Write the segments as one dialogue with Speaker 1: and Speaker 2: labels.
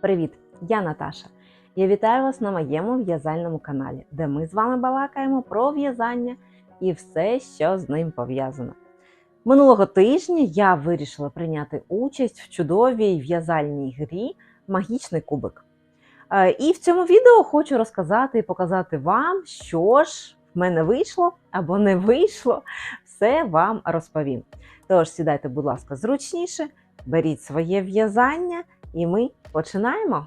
Speaker 1: Привіт! Я Наташа. Я вітаю вас на моєму в'язальному каналі, де ми з вами балакаємо про в'язання і все, що з ним пов'язано. Минулого тижня я вирішила прийняти участь в чудовій в'язальній грі Магічний кубик. Е, І в цьому відео хочу розказати і показати вам, що ж в мене вийшло або не вийшло, все вам розповім. Тож сідайте, будь ласка, зручніше, беріть своє в'язання, і ми починаємо.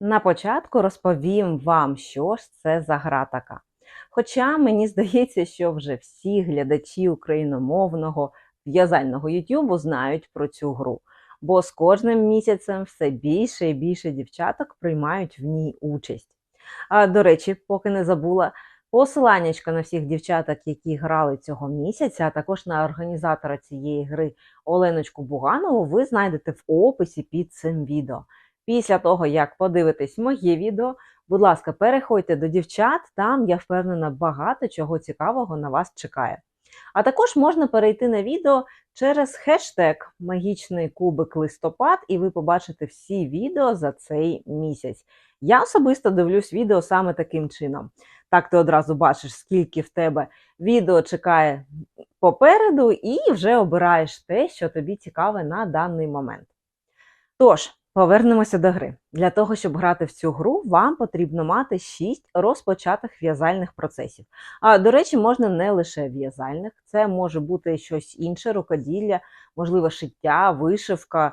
Speaker 1: На початку розповім вам, що ж це за гра така. Хоча мені здається, що вже всі глядачі україномовного в'язального Ютубу знають про цю гру, бо з кожним місяцем все більше і більше дівчаток приймають в ній участь. А, до речі, поки не забула, посиланнячка на всіх дівчаток, які грали цього місяця, а також на організатора цієї гри Оленочку Буганову, ви знайдете в описі під цим відео. Після того, як подивитесь моє відео, будь ласка, переходьте до дівчат, там я впевнена, багато чого цікавого на вас чекає. А також можна перейти на відео через хештег Магічний кубик листопад, і ви побачите всі відео за цей місяць. Я особисто дивлюсь відео саме таким чином. Так ти одразу бачиш, скільки в тебе відео чекає попереду, і вже обираєш те, що тобі цікаве на даний момент. Тож, повернемося до гри. Для того, щоб грати в цю гру, вам потрібно мати 6 розпочатих в'язальних процесів. А до речі, можна не лише в'язальних, це може бути щось інше, рукоділля, можливо, шиття, вишивка,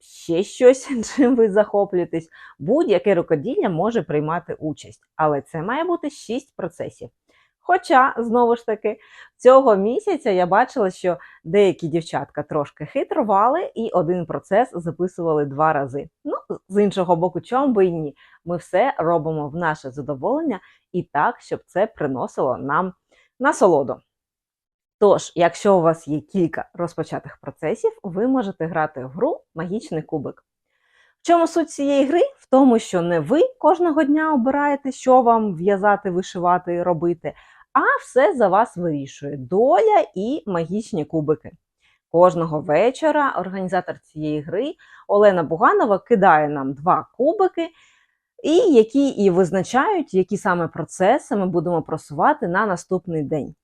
Speaker 1: ще щось, чим ви захоплюєтесь. Будь-яке рукоділля може приймати участь, але це має бути 6 процесів. Хоча, знову ж таки, цього місяця я бачила, що деякі дівчатка трошки хитрували і один процес записували два рази. Ну, з іншого боку, чому би і ні? Ми все робимо в наше задоволення і так, щоб це приносило нам насолоду. Тож, якщо у вас є кілька розпочатих процесів, ви можете грати в гру Магічний кубик. В чому суть цієї гри? В тому, що не ви кожного дня обираєте, що вам в'язати, вишивати, робити, а все за вас вирішує доля і магічні кубики. Кожного вечора організатор цієї гри Олена Буганова кидає нам два кубики, і які і визначають, які саме процеси ми будемо просувати на наступний день.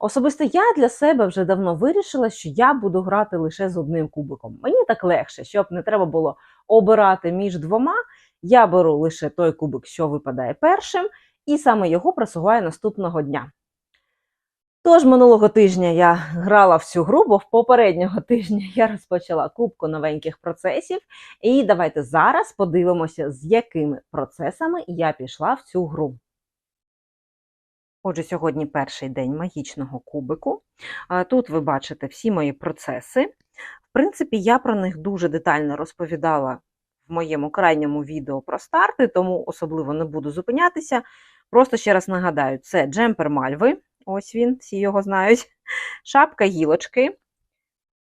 Speaker 1: Особисто я для себе вже давно вирішила, що я буду грати лише з одним кубиком. Мені так легше, щоб не треба було обирати між двома. Я беру лише той кубик, що випадає першим, і саме його просуваю наступного дня. Тож минулого тижня я грала в цю гру, бо в попереднього тижня я розпочала кубку новеньких процесів. І давайте зараз подивимося, з якими процесами я пішла в цю гру. Отже, сьогодні перший день магічного кубику. Тут ви бачите всі мої процеси. В принципі, я про них дуже детально розповідала в моєму крайньому відео про старти, тому особливо не буду зупинятися. Просто ще раз нагадаю: це джемпер мальви, ось він, всі його знають, шапка гілочки.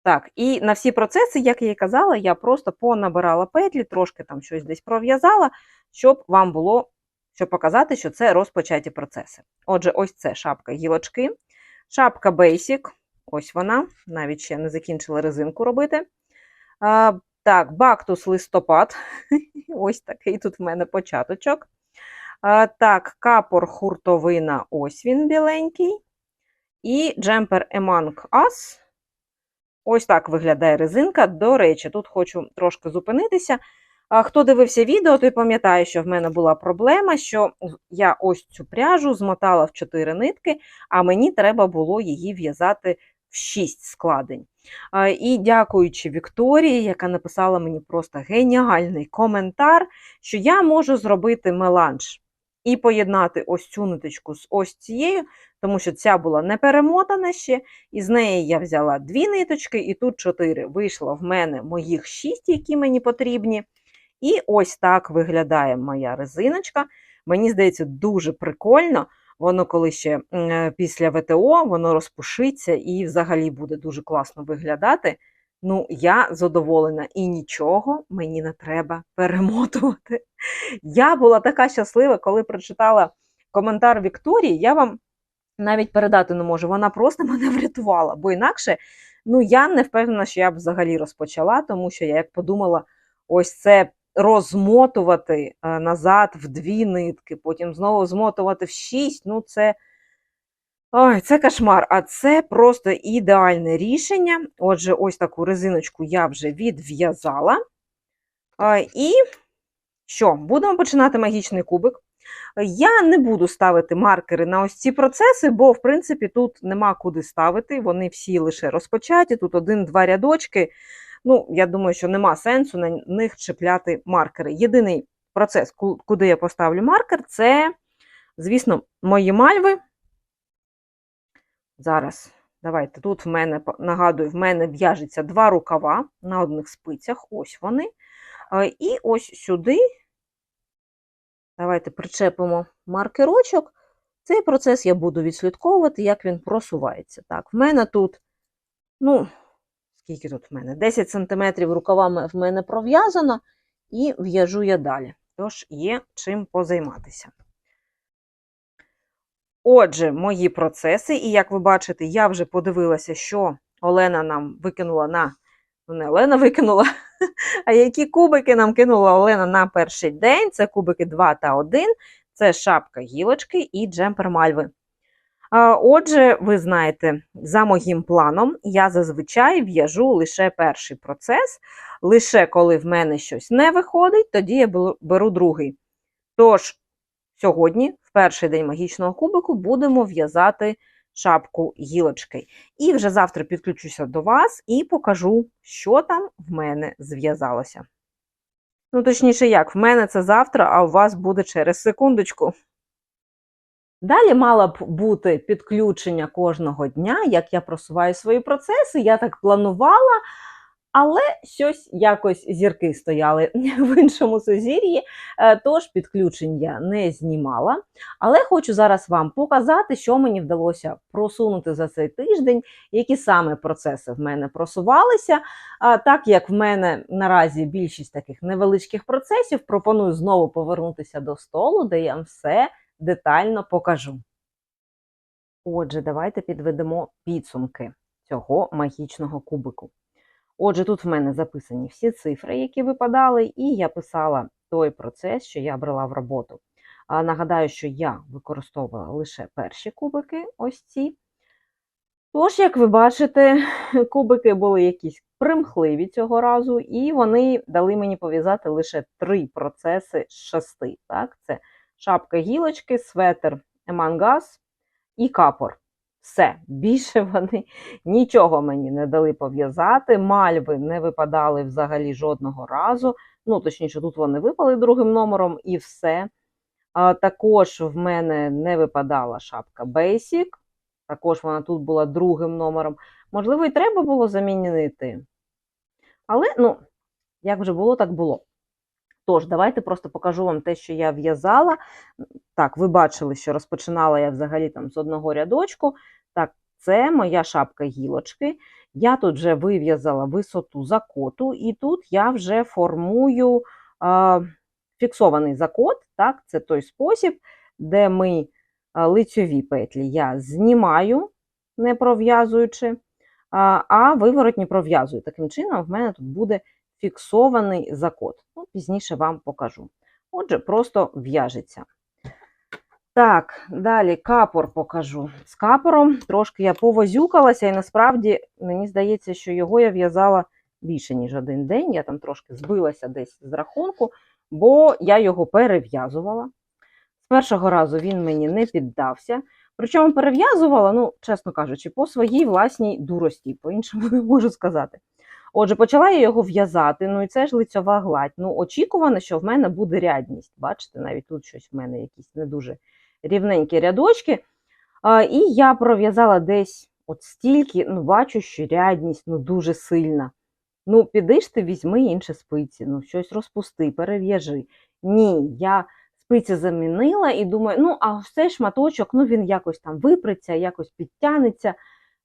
Speaker 1: Так, і на всі процеси, як я і казала, я просто понабирала петлі, трошки там щось десь пров'язала, щоб вам було, щоб показати, що це розпочаті процеси. Отже, ось це шапка гілочки, шапка Basic, ось вона, навіть ще не закінчила резинку робити. А, Так, бактус листопад. Ось такий тут в мене початочок. А, Так, капор хуртовина, ось він біленький. І джемпер Еманг Ас. Ось так виглядає резинка. До речі, тут хочу трошки зупинитися. Хто дивився відео, той пам'ятає, що в мене була проблема, що я ось цю пряжу змотала в 4 нитки, а мені треба було її в'язати в 6 складень. І дякуючи Вікторії, яка написала мені просто геніальний коментар, що я можу зробити меланж і поєднати ось цю ниточку з ось цією, тому що ця була не перемотана ще, і з неї я взяла дві ниточки, і тут чотири. Вийшло в мене моїх шість, які мені потрібні. І ось так виглядає моя резиночка. Мені здається, дуже прикольно. Воно, коли ще е, після ВТО, воно розпушиться і взагалі буде дуже класно виглядати. Ну, я задоволена і нічого мені не треба перемотувати. Я була така щаслива, коли прочитала коментар Вікторії. Я вам навіть передати не можу. Вона просто мене врятувала, бо інакше Ну, я не впевнена, що я б взагалі розпочала, тому що я як подумала, ось це розмотувати е, назад в дві нитки, потім знову змотувати в шість. Ну, це. Ой, це кошмар, а це просто ідеальне рішення. Отже, ось таку резиночку я вже відв'язала. І що, будемо починати магічний кубик. Я не буду ставити маркери на ось ці процеси, бо, в принципі, тут нема куди ставити. Вони всі лише розпочаті. Тут один-два рядочки. Ну, я думаю, що нема сенсу на них чіпляти маркери. Єдиний процес, куди я поставлю маркер, це, звісно, мої мальви. Зараз, давайте, тут в мене, нагадую, в мене в'яжеться два рукава на одних спицях, ось вони. Е, І ось сюди, давайте причепимо маркерочок. Цей процес я буду відслідковувати, як він просувається. Так, в мене тут, ну, скільки тут в мене? 10 см рукавами в мене пров'язано, і в'яжу я далі. Тож є чим позайматися. Отже, мої процеси, і як ви бачите, я вже подивилася, що Олена нам викинула на. Ну, не Олена викинула, а які кубики нам кинула Олена на перший день. Це кубики 2 та 1, це шапка гілочки і джемпер мальви. Отже, ви знаєте, за моїм планом я зазвичай в'яжу лише перший процес. Лише коли в мене щось не виходить, тоді я беру другий. Тож, сьогодні, в перший день магічного кубику, будемо в'язати шапку гілочки. І вже завтра підключуся до вас і покажу, що там в мене зв'язалося. Ну, точніше, як, в мене це завтра, а у вас буде через секундочку. Далі мало б бути підключення кожного дня, як я просуваю свої процеси. Я так планувала, але щось якось зірки стояли в іншому сузір'ї, е, тож підключень я не знімала. Але хочу зараз вам показати, що мені вдалося просунути за цей тиждень, які саме процеси в мене просувалися. Так як в мене наразі більшість таких невеличких процесів, пропоную знову повернутися до столу, де я все детально покажу. Отже, давайте підведемо підсумки цього магічного кубику. Отже, тут в мене записані всі цифри, які випадали, і я писала той процес, що я брала в роботу. А, Нагадаю, що я використовувала лише перші кубики, ось ці. Тож, як ви бачите, кубики були якісь примхливі цього разу, і вони дали мені пов'язати лише три процеси з шести. Так? Це шапка гілочки, светр емангас і капор. Все, більше вони нічого мені не дали пов'язати. Мальви не випадали взагалі жодного разу. Ну, точніше, тут вони випали другим номером і все. А, також в мене не випадала шапка Basic. Також вона тут була другим номером. Можливо, і треба було замінити. Але, ну, як вже було, так було. Тож, давайте просто покажу вам те, що я в'язала. Так, ви бачили, що розпочинала я взагалі там з одного рядочку. Так, це моя шапка гілочки. Я тут вже вив'язала висоту закоту, і тут я вже формую а, фіксований закот. Так, це той спосіб, де ми лицьові петлі я знімаю, не пров'язуючи, а виворотні пров'язую. Таким чином, в мене тут буде фіксований закот. Ну, пізніше вам покажу. Отже, просто в'яжеться. Так, далі капор покажу. З капором трошки я повозюкалася, і насправді мені здається, що його я в'язала більше, ніж один день. Я там трошки збилася десь з рахунку, бо я його перев'язувала. З першого разу він мені не піддався. Причому перев'язувала, ну, чесно кажучи, по своїй власній дурості, по-іншому не можу сказати. Отже, почала я його в'язати, ну і це ж лицьова гладь. Ну, очікувано, що в мене буде рядність. Бачите, навіть тут щось в мене якісь не дуже рівненькі рядочки. А, і я пров'язала десь от стільки, ну, бачу, що рядність ну, дуже сильна. Ну, піди ж ти, візьми інші спиці, ну, щось розпусти, перев'яжи. Ні, я спиці замінила і думаю, ну, а все шматочок, ну, він якось там випреться, якось підтягнеться.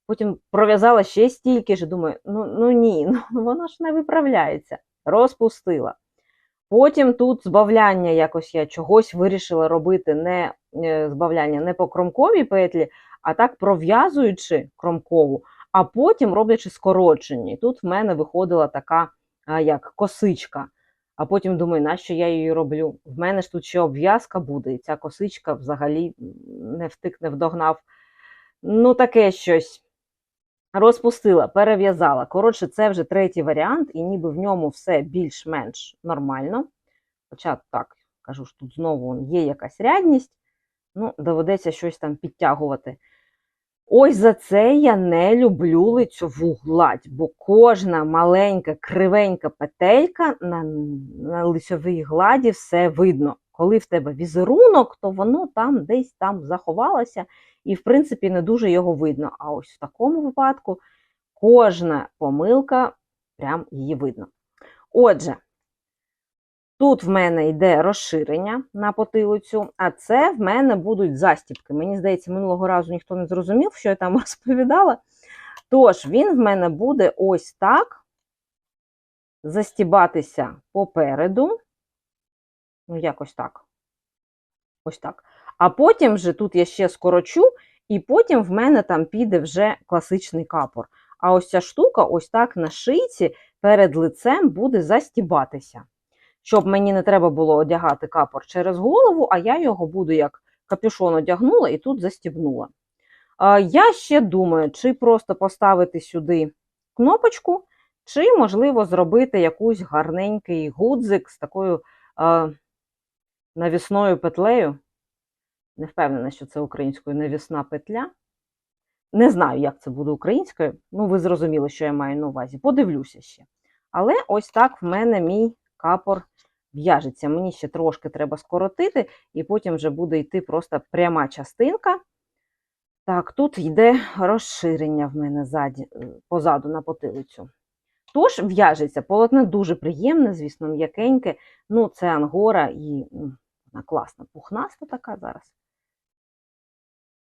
Speaker 1: Потім пров'язала ще стільки ж, думаю, ну, ну ні, ну, воно ж не виправляється. Розпустила. Потім тут збавляння якось я чогось вирішила робити, не е, збавляння не по кромковій петлі, а так пров'язуючи кромкову, а потім роблячи скорочення. І тут в мене виходила така як косичка. А потім думаю, нащо я її роблю? В мене ж тут ще обв'язка буде, і ця косичка взагалі не втик, не вдогнав. Ну, таке щось. Розпустила, перев'язала. Коротше, це вже третій варіант, і ніби в ньому все більш-менш нормально. Хоча так, кажу ж, тут знову є якась рядність, ну, доведеться щось там підтягувати. Ось за це я не люблю лицьову гладь, бо кожна маленька кривенька петелька на, на лицьовій гладі все видно. Коли в тебе візерунок, то воно там десь там заховалося, і, в принципі, не дуже його видно. А ось в такому випадку кожна помилка, прям її видно. Отже, тут в мене йде розширення на потилицю, а це в мене будуть застібки. Мені здається, минулого разу ніхто не зрозумів, що я там розповідала. Тож, він в мене буде ось так застібатися попереду. Ну, якось так. Ось так. А потім вже тут я ще скорочу, і потім в мене там піде вже класичний капор. А ось ця штука, ось так на шийці перед лицем буде застібатися. Щоб мені не треба було одягати капор через голову, а я його буду як капюшон одягнула і тут застібнула. Я ще думаю, чи просто поставити сюди кнопочку, чи, можливо, зробити якийсь гарненький гудзик з такою навісною петлею. Не впевнена, що це українською навісна петля. Не знаю, як це буде українською. Ну, ви зрозуміли, що я маю на увазі. Подивлюся ще. Але ось так в мене мій капор в'яжеться. Мені ще трошки треба скоротити, і потім вже буде йти просто пряма частинка. Так, тут йде розширення в мене ззаді, позаду на потилицю. Тож в'яжеться, полотно дуже приємне, звісно, м'якеньке. Ну, це ангора і вона класна, пухнаста така зараз.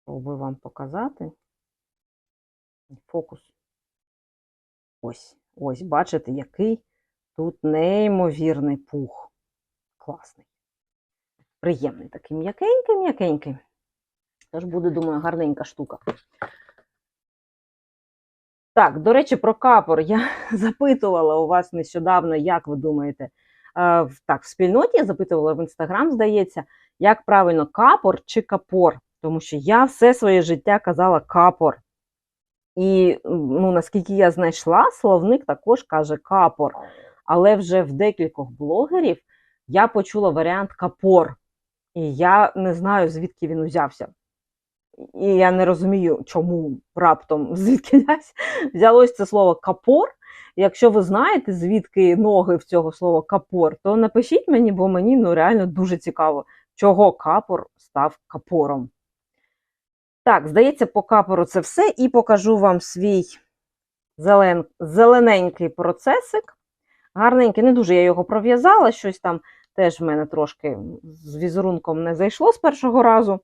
Speaker 1: Спробую вам показати. Фокус. Ось, ось, бачите, який тут неймовірний пух. Класний. Приємний такий м'якенький, м'якенький. Тож буде, думаю, гарненька штука. Так, до речі, про капор я запитувала у вас нещодавно, як ви думаєте, так, в спільноті я запитувала в інстаграм, здається, як правильно капор чи капор. Тому що я все своє життя казала капор. І, ну, наскільки я знайшла, словник також каже капор. Але вже в декількох блогерів я почула варіант капор. І я не знаю, звідки він узявся. І я не розумію, чому раптом звідки взялось це слово капор. Якщо ви знаєте, звідки ноги в цього слова капор, то напишіть мені, бо мені ну, реально дуже цікаво, чого капор став капором. Так, здається, по капору це все. І покажу вам свій зелен... зелененький процесик. Гарненький, не дуже я його пров'язала, щось там теж в мене трошки з візерунком не зайшло з першого разу.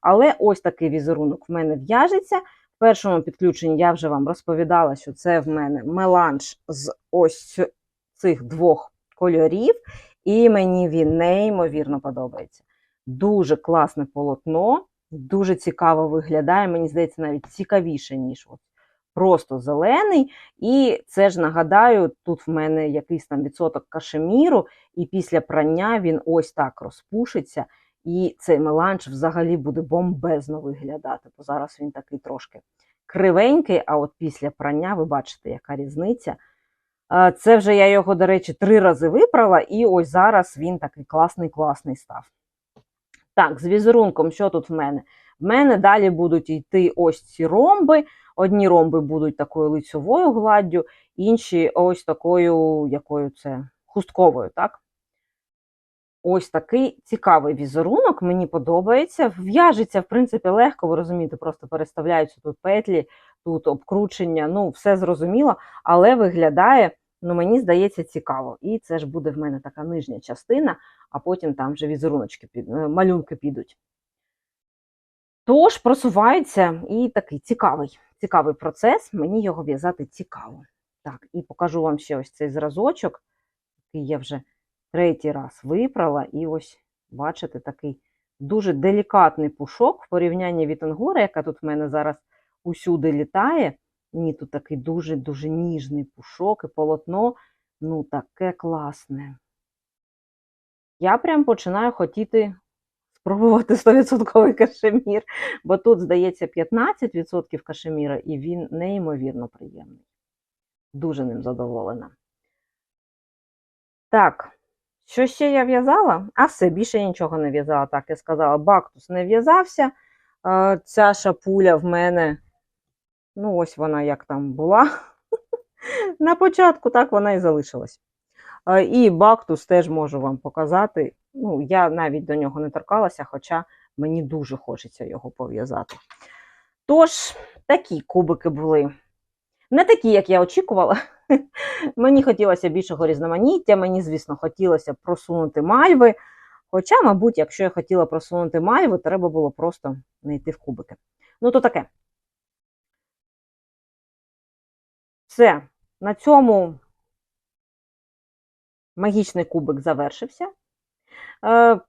Speaker 1: Але ось такий візерунок в мене в'яжеться. Першому підключенні я вже вам розповідала, що це в мене меланж з ось цих двох кольорів, і мені він неймовірно подобається. Дуже класне полотно, дуже цікаво виглядає, мені здається, навіть цікавіше, ніж от просто зелений. І це ж нагадаю, тут в мене якийсь там відсоток кашеміру, і після прання він ось так розпушиться. І цей меланж взагалі буде бомбезно виглядати, бо зараз він такий трошки кривенький, а от після прання ви бачите, яка різниця. Це вже я його, до речі, три рази виправила, і ось зараз він такий класний-класний став. Так, з візерунком, що тут в мене? В мене далі будуть йти ось ці ромби. Одні ромби будуть такою лицьовою гладдю, інші ось такою, якою це хустковою, так? Ось такий цікавий візерунок, мені подобається. В'яжеться, в принципі, легко, ви розумієте, просто переставляються тут петлі, тут обкручення, ну, все зрозуміло, але виглядає, ну, мені здається, цікаво. І це ж буде в мене така нижня частина, а потім там вже візеруночки, е, малюнки підуть. Тож, просувається і такий цікавий цікавий процес, мені його в'язати цікаво. Так, і покажу вам ще ось цей зразочок, який я вже третій раз виправила. І ось, бачите, такий дуже делікатний пушок в порівнянні від ангора, яка тут в мене зараз усюди літає. Ні, тут такий дуже-дуже ніжний пушок і полотно, ну таке класне. Я прям починаю хотіти спробувати 100% кашемір, бо тут, здається, 15% кашеміра, і він неймовірно приємний. Дуже ним задоволена. Так, що ще я в'язала? А все, більше я нічого не в'язала. Так, я сказала, бактус не в'язався. Ця шапуля в мене, ну, ось вона як там була. На початку так вона і залишилась. І бактус теж можу вам показати. Ну, я навіть до нього не торкалася, хоча мені дуже хочеться його пов'язати. Тож, такі кубики були. Не такі, як я очікувала. Мені хотілося більшого різноманіття, мені, звісно, хотілося просунути мальви. Хоча, мабуть, якщо я хотіла просунути мальви, треба було просто не йти в кубики. Ну, то таке. Все, на цьому магічний кубик завершився. Е,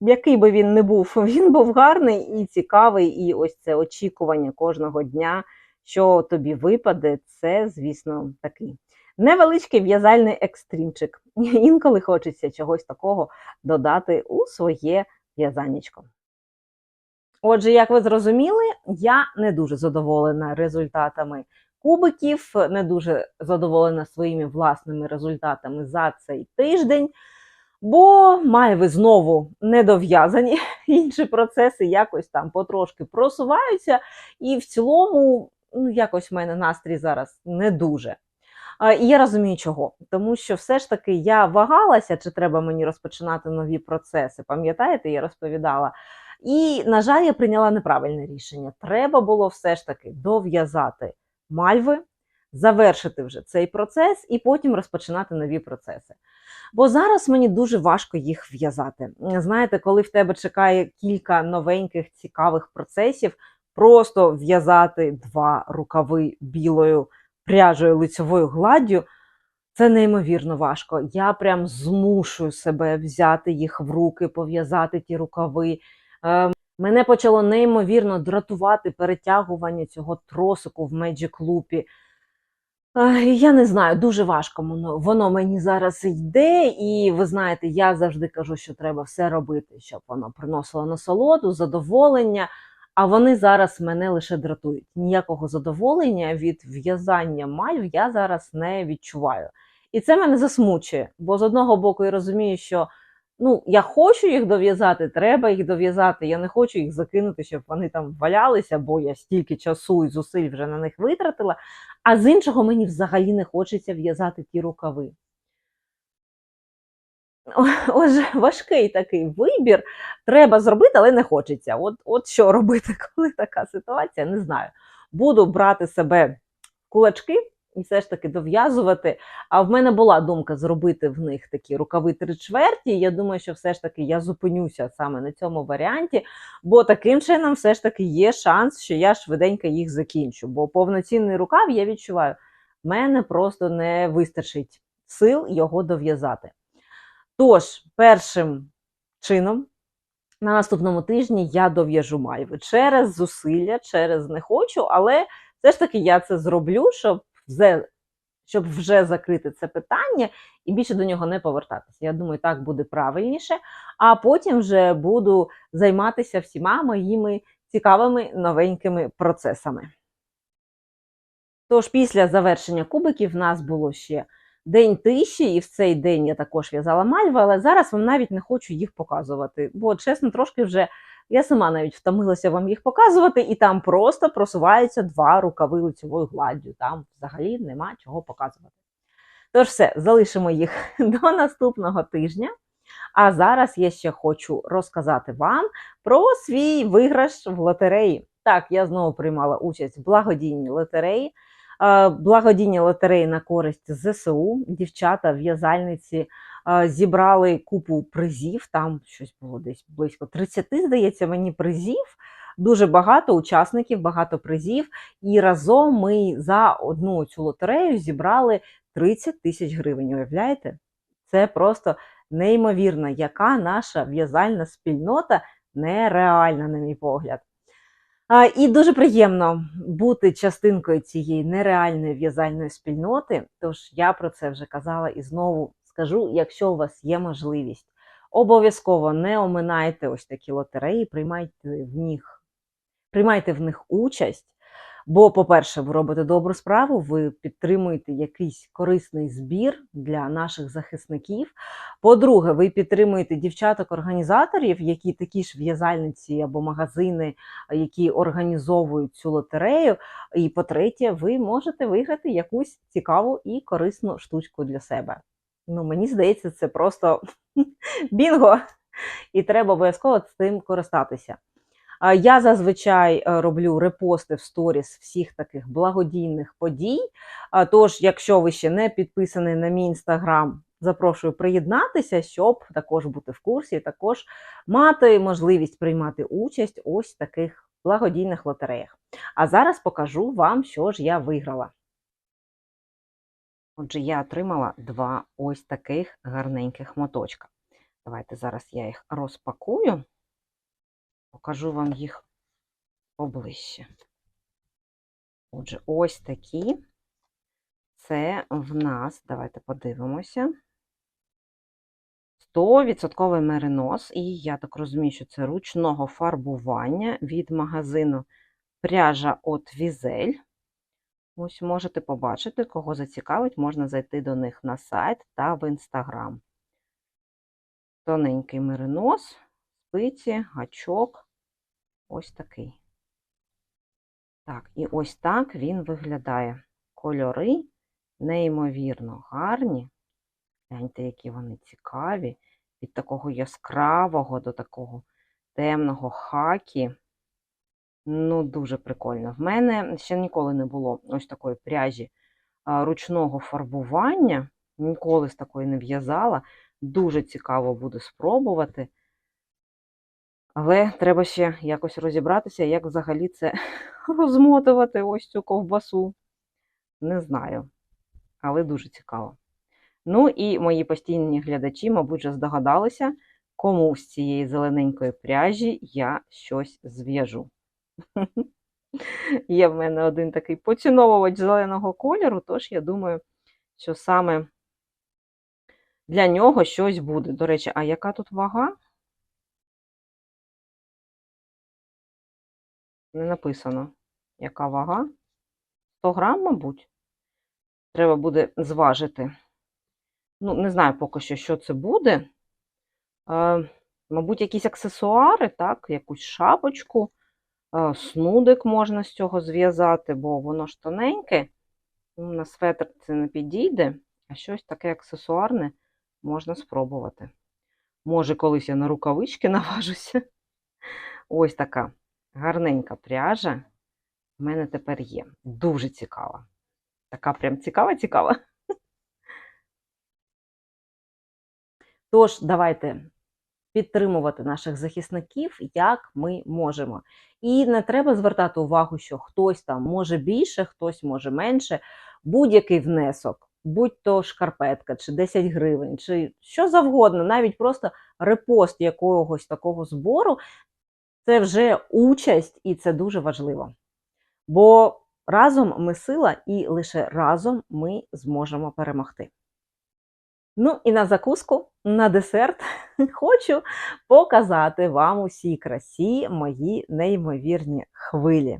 Speaker 1: який би він не був, він був гарний і цікавий, і ось це очікування кожного дня, що тобі випаде, це, звісно, такий невеличкий в'язальний екстрімчик. Інколи хочеться чогось такого додати у своє в'язаннячко. Отже, як ви зрозуміли, я не дуже задоволена результатами кубиків, не дуже задоволена своїми власними результатами за цей тиждень. Бо мальви знову недов'язані, інші процеси якось там потрошки просуваються, і в цілому, ну, якось в мене настрій зараз не дуже. І я розумію, чого. Тому що все ж таки я вагалася, чи треба мені розпочинати нові процеси. Пам'ятаєте, я розповідала. І, на жаль, я прийняла неправильне рішення. Треба було все ж таки дов'язати мальви, завершити вже цей процес і потім розпочинати нові процеси. Бо зараз мені дуже важко їх в'язати. Знаєте, коли в тебе чекає кілька новеньких цікавих процесів, просто в'язати два рукави білою пряжею лицьовою гладдю, це неймовірно важко. Я прям змушую себе взяти їх в руки, пов'язати ті рукави. Е, Мене почало неймовірно дратувати перетягування цього тросику в Magic Loop. Я не знаю, дуже важко воно мені зараз йде, і ви знаєте, я завжди кажу, що треба все робити, щоб воно приносило насолоду, задоволення. А вони зараз мене лише дратують. Ніякого задоволення від в'язання мальв я зараз не відчуваю. І це мене засмучує, бо з одного боку я розумію, що ну, я хочу їх дов'язати, треба їх дов'язати. Я не хочу їх закинути, щоб вони там валялися, бо я стільки часу і зусиль вже на них витратила. А з іншого мені взагалі не хочеться в'язати ті рукави. Отже, важкий такий вибір. Треба зробити, але не хочеться. От от що робити, коли така ситуація, не знаю. Буду брати себе кулачки і все ж таки дов'язувати. А в мене була думка зробити в них такі рукави три чверті. Я думаю, що все ж таки я зупинюся саме на цьому варіанті, бо таким чином все ж таки є шанс, що я швиденько їх закінчу. Бо повноцінний рукав я відчуваю, в мене просто не вистачить сил його дов'язати. Тож, першим чином, на наступному тижні я дов'яжу мальви через зусилля, через не хочу, але все ж таки я це зроблю, щоб вже, щоб вже закрити це питання і більше до нього не повертатися. Я думаю, так буде правильніше. А потім вже буду займатися всіма моїми цікавими новенькими процесами. Тож, після завершення кубиків в нас було ще день тиші, і в цей день я також в'язала мальви, але зараз вам навіть не хочу їх показувати. Бо, чесно, трошки вже я сама навіть втомилася вам їх показувати, і там просто просуваються два рукави лицевою гладдю. Там взагалі нема чого показувати. Тож все, залишимо їх до наступного тижня. А зараз я ще хочу розказати вам про свій виграш в лотереї. Так, я знову приймала участь в благодійній лотереї. Е, благодійні лотереї на користь ЗСУ. Дівчата, в'язальниці е, зібрали купу призів. Там щось було десь близько 30, здається, мені призів. Дуже багато учасників, багато призів. І разом ми за одну цю лотерею зібрали 30 тисяч гривень. Уявляєте? Це просто неймовірно, яка наша в'язальна спільнота нереальна, на мій погляд. І дуже приємно бути частинкою цієї нереальної в'язальної спільноти. Тож я про це вже казала і знову скажу: якщо у вас є можливість, обов'язково не оминайте ось такі лотереї, приймайте в них, приймайте в них участь. Бо, по-перше, ви робите добру справу, ви підтримуєте якийсь корисний збір для наших захисників. По-друге, ви підтримуєте дівчаток-організаторів, які такі ж в'язальниці або магазини, які організовують цю лотерею. І по-третє, ви можете виграти якусь цікаву і корисну штучку для себе. Ну, мені здається, це просто бінго, і треба обов'язково з цим користатися. Я зазвичай е, роблю репости в сторіс всіх таких благодійних подій. Тож, якщо ви ще не підписані на мій інстаграм, запрошую приєднатися, щоб також бути в курсі, також мати можливість приймати участь ось в таких благодійних лотереях. А зараз покажу вам, що ж я виграла. Отже, я отримала два ось таких гарненьких моточка. Давайте зараз я їх розпакую. Покажу вам їх поближче. Отже, ось такі. Це в нас, давайте подивимося. 100% меринос, і я так розумію, що це ручного фарбування від магазину пряжа от Візель. Ось можете побачити, кого зацікавить, можна зайти до них на сайт та в інстаграм. Тоненький меринос, спиці, гачок. Ось такий. Так, і ось так він виглядає. Кольори неймовірно гарні. Гляньте, які вони цікаві. Від такого яскравого до такого темного хакі. Ну, дуже прикольно. В мене ще ніколи не було ось такої пряжі ручного фарбування. Ніколи з такої не в'язала. Дуже цікаво буде спробувати. Але треба ще якось розібратися, як взагалі це розмотувати ось цю ковбасу. Не знаю, але дуже цікаво. Ну і мої постійні глядачі, мабуть, вже здогадалися, кому з цієї зелененької пряжі я щось зв'яжу. Є в мене один такий поціновувач зеленого кольору, тож я думаю, що саме для нього щось буде. До речі, а яка тут вага? Не написано, яка вага. 100 грам, мабуть. Треба буде зважити. Ну, не знаю поки що, що це буде. Е, Мабуть, якісь аксесуари, так, якусь шапочку, е, снудик можна з цього зв'язати, бо воно ж тоненьке. Ну, на светр це не підійде, а щось таке аксесуарне можна спробувати. Може, колись я на рукавички наважуся. Ось така гарненька пряжа в мене тепер є. Дуже цікава. Така прям цікава-цікава. Тож, давайте підтримувати наших захисників, як ми можемо. І не треба звертати увагу, що хтось там може більше, хтось може менше. Будь-який внесок, будь-то шкарпетка, чи 10 гривень, чи що завгодно, навіть просто репост якогось такого збору, це вже участь, і це дуже важливо. Бо разом ми сила, і лише разом ми зможемо перемогти. Ну і на закуску, на десерт хочу показати вам усій красі мої неймовірні хвилі.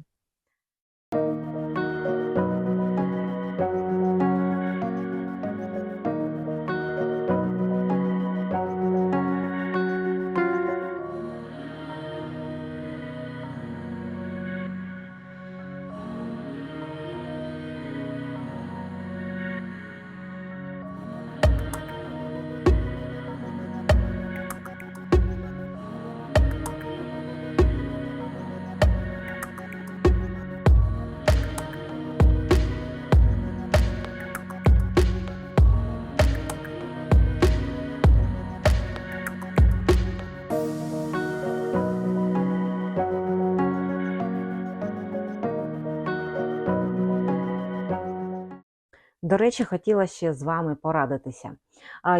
Speaker 1: До речі, хотіла ще з вами порадитися.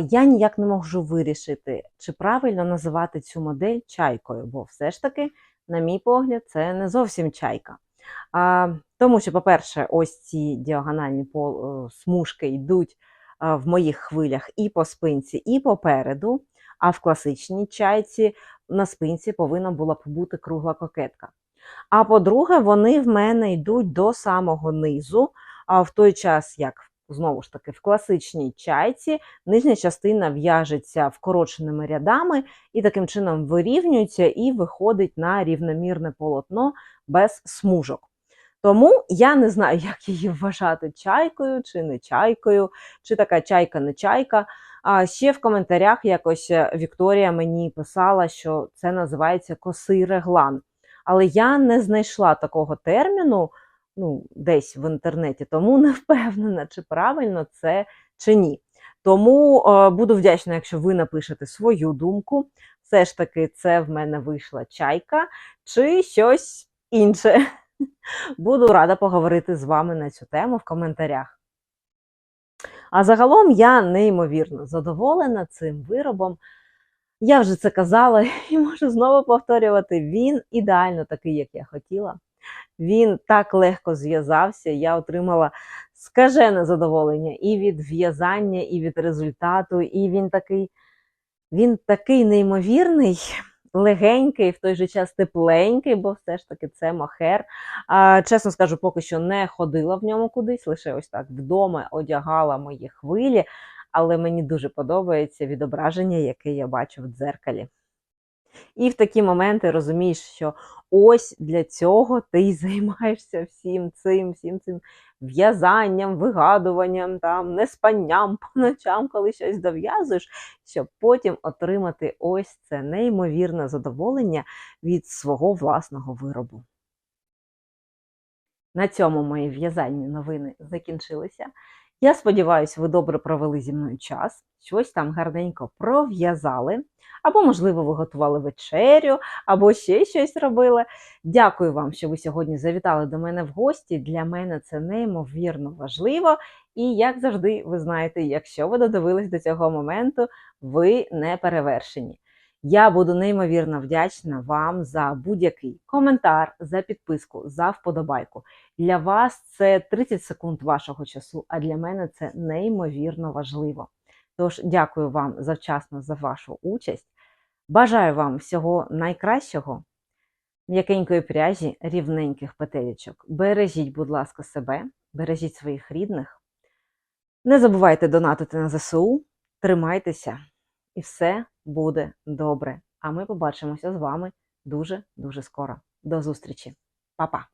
Speaker 1: Я ніяк не можу вирішити, чи правильно називати цю модель чайкою, бо все ж таки на мій погляд, це не зовсім чайка. Тому що, по-перше, ось ці діагональні е, смужки йдуть в моїх хвилях і по спинці, і попереду. А в класичній чайці на спинці повинна була б бути кругла кокетка. А по-друге, вони в мене йдуть до самого низу, в той час, як знову ж таки в класичній чайці, нижня частина в'яжеться вкороченими рядами і таким чином вирівнюється і виходить на рівномірне полотно без смужок. Тому я не знаю, як її вважати чайкою чи не чайкою, чи така чайка не чайка. А ще в коментарях якось е, Вікторія мені писала, що це називається косий реглан. Але я не знайшла такого терміну ну, десь в інтернеті, тому не впевнена, чи правильно це чи ні. Тому е, буду вдячна, якщо ви напишете свою думку. Все ж таки, це в мене вийшла чайка чи щось інше. Буду рада поговорити з вами на цю тему в коментарях. А загалом я неймовірно задоволена цим виробом. Я вже це казала і можу знову повторювати: він ідеально такий, як я хотіла. Він так легко зв'язався, я отримала скажене задоволення і від в'язання, і від результату. І він такий, він такий неймовірний, легенький, в той же час тепленький, бо все ж таки це мохер. А, Чесно скажу, поки що не ходила в ньому кудись, лише ось так вдома одягала мої хвилі, але мені дуже подобається відображення, яке я бачу в дзеркалі. І в такі моменти розумієш, що ось для цього ти й займаєшся всім цим, всім цим в'язанням, вигадуванням, там, неспанням по ночам, коли щось дов'язуєш, щоб потім отримати ось це неймовірне задоволення від свого власного виробу. На цьому мої в'язальні новини закінчилися. Я сподіваюся, ви добре провели зі мною час, щось там гарненько пров'язали, або, можливо, ви готували вечерю, або ще щось робили. Дякую вам, що ви сьогодні завітали до мене в гості. Для мене це неймовірно важливо. І, як завжди, ви знаєте, якщо ви додивились до цього моменту, ви не перевершені. Я буду неймовірно вдячна вам за будь-який коментар, за підписку, за вподобайку. Для вас це 30 секунд вашого часу, а для мене це неймовірно важливо. Тож, дякую вам завчасно за вашу участь. Бажаю вам всього найкращого, м'якенької пряжі, рівненьких петелечок. Бережіть, будь ласка, себе, бережіть своїх рідних. Не забувайте донатити на ЗСУ, тримайтеся, і все буде добре. А ми побачимося з вами дуже-дуже скоро. До зустрічі. Па-па!